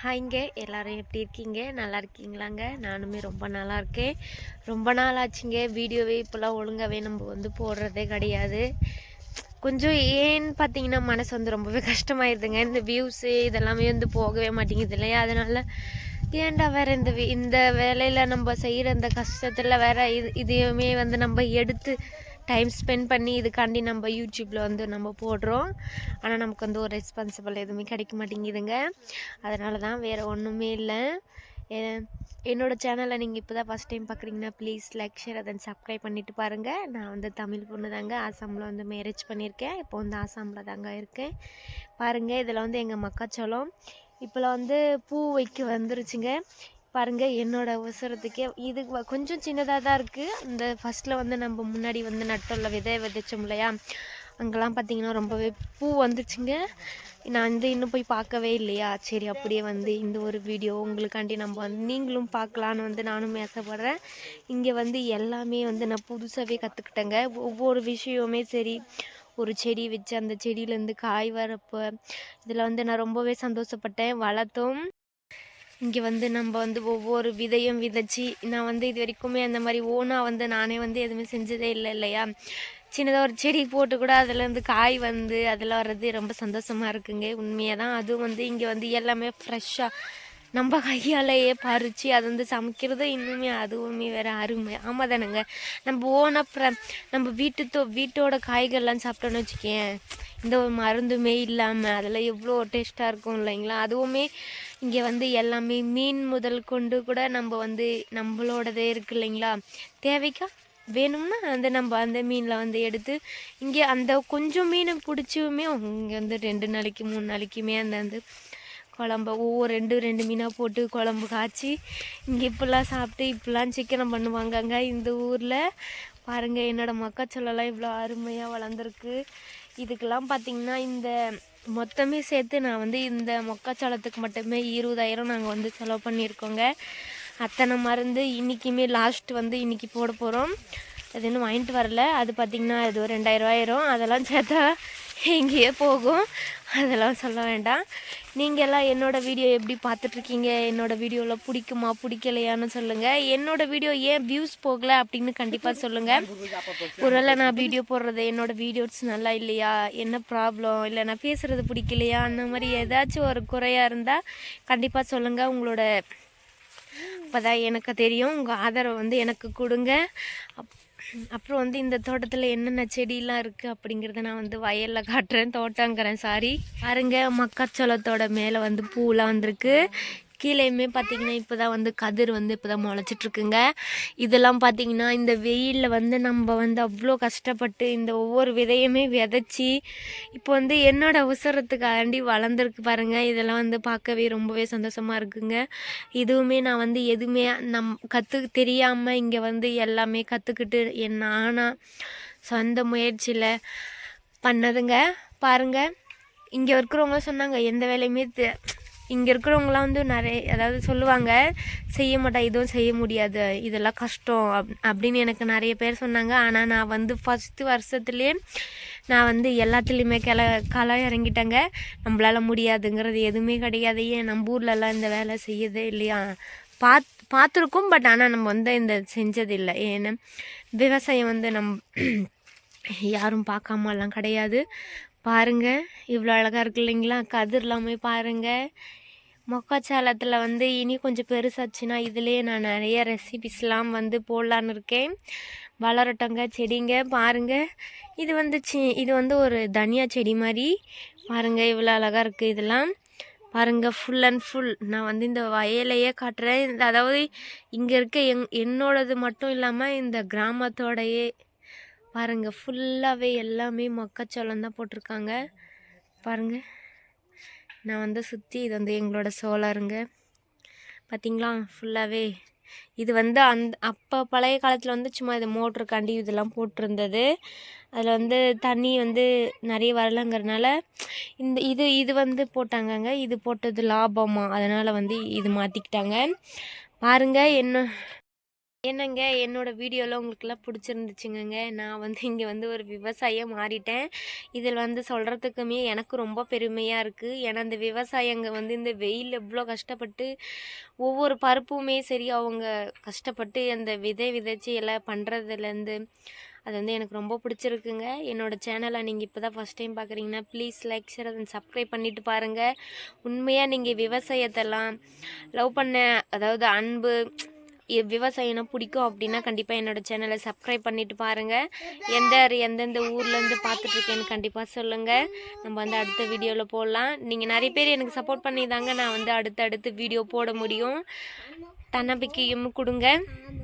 ஹாய்ங்க எல்லாரும் எப்படி இருக்கீங்க? நல்லா இருக்கீங்களாங்க? நானுமே ரொம்ப நல்லா இருக்கேன். ரொம்ப நாள் ஆச்சுங்க வீடியோவே இப்போல்லாம் ஒழுங்காகவே நம்ம வந்து போடுறதே கிடையாது. கொஞ்சம் ஏன்னு பார்த்தீங்கன்னா மனசு வந்து ரொம்பவே கஷ்டமாயிருதுங்க. இந்த வியூஸு இதெல்லாமே வந்து போகவே மாட்டேங்குது இல்லையா? அதனால் ஏன்டா வேறு இந்த இந்த வேலையில் நம்ம செய்கிற இந்த கஷ்டத்தில் வேறு இது இதையுமே வந்து நம்ம எடுத்து டைம் ஸ்பெண்ட் பண்ணி இதுக்காண்டி நம்ம யூடியூப்பில் வந்து நம்ம போடுறோம். ஆனால் நமக்கு வந்து ஒரு ரெஸ்பான்சிபிள் எதுவுமே கிடைக்க மாட்டேங்குதுங்க. அதனால தான் வேறு ஒன்றுமே இல்லை. என்னோடய சேனலை நீங்கள் இப்போ தான் ஃபஸ்ட் டைம் பார்க்குறீங்கன்னா ப்ளீஸ் லைக் ஷேர் அதை சப்ஸ்கிரைப் பண்ணிவிட்டு பாருங்கள் நான் வந்து தமிழ் பொண்ணு தாங்க ஆசாமில் வந்து மேரேஜ் பண்ணியிருக்கேன் இப்போ வந்து ஆசாமில் தாங்க இருக்கேன். பாருங்கள் இதில் வந்து எங்கள் மக்காச்சோளம். இப்போலாம் வந்து பூ வைக்க வந்துருச்சுங்க. பாருங்க என்னோட அவசரத்துக்கே இது வ- கொஞ்சம் சின்னதாக தான் இருக்குது இந்த ஃபஸ்ட்டில் வந்து நம்ம முன்னாடி வந்து நட்டோம்ல விதை விதைச்சோம் இல்லையா? அங்கெல்லாம் பார்த்தீங்கன்னா ரொம்பவே பூ வந்துச்சுங்க. நான் வந்து இன்னும் போய் பார்க்கவே இல்லையா? சரி அப்படியே வந்து இந்த ஒரு வீடியோ உங்களுக்காண்டி நம்ம வந்து நீங்களும் பார்க்கலான்னு வந்து நானும் ஆசைப்பட்றேன். இங்கே வந்து எல்லாமே வந்து நான் புதுசாகவே கற்றுக்கிட்டேங்க ஒவ்வொரு விஷயமுமே சரி ஒரு செடி வச்சு அந்த செடியிலேருந்து காய் வரப்போ இதில் வந்து நான் ரொம்பவே சந்தோஷப்பட்டேன் வளர்த்தோம். இங்கே வந்து நம்ம வந்து ஒவ்வொரு விதையும் விதைச்சி நான் வந்து இது வரைக்குமே அந்த மாதிரி ஓனாக வந்து நானே வந்து எதுவுமே செஞ்சதே இல்லை இல்லையா? சின்னதாக ஒரு செடி போட்டு கூட அதில் காய் வந்து அதில் வர்றது ரொம்ப சந்தோஷமாக இருக்குங்க. உண்மையாக தான் அதுவும் வந்து இங்கே வந்து எல்லாமே ஃப்ரெஷ்ஷாக நம்ம கையாலேயே பறித்து அது வந்து சமைக்கிறது இன்னுமே அதுவுமே வேறு அருமை. ஆமாம் தானேங்க? நம்ம ஓனாக நம்ம வீட்டு தோ வீட்டோட காய்கள்லாம் சாப்பிட்டோன்னு வச்சுக்கேன். இந்த ஒரு மருந்துமே இல்லாமல் அதெல்லாம் எவ்வளோ டேஸ்ட்டாக இருக்கும் இல்லைங்களா? அதுவுமே இங்கே வந்து எல்லாமே மீன் முதல் கொண்டு கூட நம்ம வந்து நம்மளோடதே இருக்கு இல்லைங்களா? தேவைக்கா? வேணும்னா அந்த நம்ம அந்த மீனில் வந்து எடுத்து இங்கே அந்த கொஞ்சம் மீனை பிடிச்சுமே இங்கே வந்து ரெண்டு நாளைக்கு மூணு நாளைக்குமே அந்த வந்து குழம்ப. ஒவ்வொரு ரெண்டு ரெண்டு மீனாக போட்டு குழம்பு காய்ச்சி இங்கே இப்படிலாம் சாப்பிட்டு இப்படிலாம் சிக்கனம் பண்ணுவாங்கங்க இந்த ஊரில். பாருங்கள் என்னோடய மக்காச்சோளெல்லாம் இவ்வளோ அருமையாக வளர்ந்துருக்கு. இதுக்கெல்லாம் பார்த்தீங்கன்னா இந்த மொத்தமே சேர்த்து நான் வந்து இந்த மொக்காச்சோளத்துக்கு மட்டுமே இருபதாயிரம் நாங்கள் வந்து செலவு பண்ணியிருக்கோங்க. அத்தனை மருந்து இன்றைக்குமே லாஸ்ட் வந்து இன்றைக்கி போட போகிறோம் அது இன்னும் வாங்கிட்டு வரல. அது பார்த்திங்கன்னா இது ஒரு ரெண்டாயிரம் அதெல்லாம் சேர்த்தா எங்கேயோ போகும். அதெல்லாம் சொல்ல வேண்டாம். நீங்கள் எல்லாம் என்னோடய வீடியோ எப்படி பார்த்துட்ருக்கீங்க? என்னோடய வீடியோவில் பிடிக்குமா பிடிக்கலையான்னு சொல்லுங்கள் என்னோடய வீடியோ ஏன் வியூஸ் போகலை அப்படின்னு கண்டிப்பாக சொல்லுங்கள் ஒருவேளை நான் வீடியோ போடுறது என்னோடய வீடியோஸ் நல்லா இல்லையா? என்ன ப்ராப்ளம் இல்லை நான் பேசுகிறது பிடிக்கலையா? அந்த மாதிரி ஏதாச்சும் ஒரு குறையாக இருந்தால் கண்டிப்பாக சொல்லுங்கள் உங்களோட அப்பதான் எனக்கு தெரியும். உங்கள் ஆதரவை வந்து எனக்கு கொடுங்க. அப் அப்புறம் வந்து இந்த தோட்டத்தில் என்னென்ன செடியெலாம் இருக்குது அப்படிங்கிறத நான் வந்து வயலில் காட்டுறேன் தோட்டங்கிறேன் சாரி பாருங்க மக்காச்சோளத்தோட மேலே வந்து பூலாம் வந்திருக்கு. கீழேயுமே பார்த்தீங்கன்னா இப்போ தான் வந்து கதிர் வந்து இப்போ தான் முளைச்சிட்ருக்குங்க. இதெல்லாம் பார்த்தீங்கன்னா இந்த வெயிலில் வந்து நம்ம வந்து அவ்வளோ கஷ்டப்பட்டு இந்த ஒவ்வொரு விதையுமே விதைச்சி இப்போ வந்து என்னோட அவசரத்துக்காண்டி வளர்ந்துருக்கு பாருங்கள் இதெல்லாம் வந்து பார்க்கவே ரொம்பவே சந்தோஷமாக இருக்குங்க. இதுவுமே நான் வந்து எதுவுமே நம் கற்று தெரியாமல் இங்கே வந்து எல்லாமே கற்றுக்கிட்டு என் நானாக சொந்த முயற்சியில் பண்ணதுங்க. பாருங்கள் இங்கே இருக்கிறவங்க சொன்னாங்க எந்த வேலையுமே தெ- இங்கே இருக்கிறவங்களாம் வந்து நிறைய அதாவது சொல்லுவாங்க செய்ய மாட்டா இதுவும் செய்ய முடியாது இதெல்லாம் கஷ்டம் அப் அப்படின்னு எனக்கு நிறைய பேர் சொன்னாங்க. ஆனால் நான் வந்து ஃபஸ்ட்டு வருஷத்துலேயே நான் வந்து எல்லாத்துலேயுமே கிள களை இறங்கிட்டேங்க. நம்மளால முடியாதுங்கிறது எதுவுமே கிடையாது. ஏன் நம்ம ஊர்லலாம் இந்த வேலை செய்யதே இல்லையா? பாத் பார்த்துருக்கோம் பட் ஆனால் நம்ம வந்து இந்த செஞ்சதில்லை ஏன்னா விவசாயம் வந்து நம் யாரும் பார்க்காமலாம் கிடையாது. பாருங்கள் இவ்வளோ அழகாக இருக்கு இல்லைங்களா? கதிர்லாமே பாருங்கள் மொக்காச்சாலத்தில் வந்து இனி கொஞ்சம் பெருசாச்சுன்னா இதுலேயே நான் நிறைய ரெசிபிஸ்லாம் வந்து போடலான்னு இருக்கேன். வளரட்டங்க செடிங்க பாருங்கள் இது வந்து சி இது வந்து ஒரு தனியா செடி மாதிரி பாருங்கள் இவ்வளோ அழகாக இருக்குது இதெல்லாம். பாருங்கள் ஃபுல் அண்ட் ஃபுல் நான் வந்து இந்த வயலையே காட்டுறேன். இந்த அதாவது இங்கே இருக்க எங் என்னோடது மட்டும் இல்லாமல் இந்த கிராமத்தோடையே பாருங்க ஃபுல்லாகவே எல்லாமே மக்காச்சோளம் தான் போட்டிருக்காங்க. பாருங்கள் நான் வந்து சுற்றி இது வந்து எங்களோட சோளருங்க பார்த்தீங்களா ஃபுல்லாகவே இது வந்து அந்த அப்போ பழைய காலத்தில் வந்து சும்மா இது மோட்ருக்காண்டி இதெல்லாம் போட்டிருந்தது. அதில் வந்து தண்ணி வந்து நிறைய வரலங்கிறனால இந்த இது இது வந்து போட்டாங்கங்க. இது போட்டது லாபமாக அதனால் வந்து இது மாற்றிக்கிட்டாங்க பாருங்க என்ன என்னங்க என்னோட வீடியோலாம் உங்களுக்குலாம் பிடிச்சிருந்துச்சுங்கங்க. நான் வந்து இங்கே வந்து ஒரு விவசாயம் மாறிட்டேன். இதில் வந்து சொல்கிறதுக்குமே எனக்கு ரொம்ப பெருமையாக இருக்குது ஏன்னா இந்த விவசாயங்க வந்து இந்த வெயில் எவ்வளோ கஷ்டப்பட்டு ஒவ்வொரு பருப்புமே சரி அவங்க கஷ்டப்பட்டு அந்த விதை விதைச்சி எல்லாம் பண்ணுறதுலேருந்து அது வந்து எனக்கு ரொம்ப பிடிச்சிருக்குங்க. என்னோடய சேனலை நீங்கள் இப்போ தான் ஃபஸ்ட் டைம் பார்க்குறீங்கன்னா ப்ளீஸ் லைக் ஷேர் அதை சப்ஸ்கிரைப் பண்ணிவிட்டு பாருங்கள் உண்மையாக நீங்கள் விவசாயத்தெல்லாம் லவ் பண்ண அதாவது அன்பு விவசாயம்னா பிடிக்கும் அப்படின்னா கண்டிப்பாக என்னோட சேனலை சப்ஸ்கிரைப் பண்ணிட்டு பாருங்கள் எந்த எந்தெந்த ஊர்லேருந்து பார்த்துட்ருக்கேன்னு கண்டிப்பாக சொல்லுங்கள் நம்ம வந்து அடுத்த வீடியோவில் போடலாம். நீங்கள் நிறைய பேர் எனக்கு சப்போர்ட் பண்ணி தாங்க நான் வந்து அடுத்து அடுத்து வீடியோ போட முடியும். தன்னம்பிக்கையும் கொடுங்க.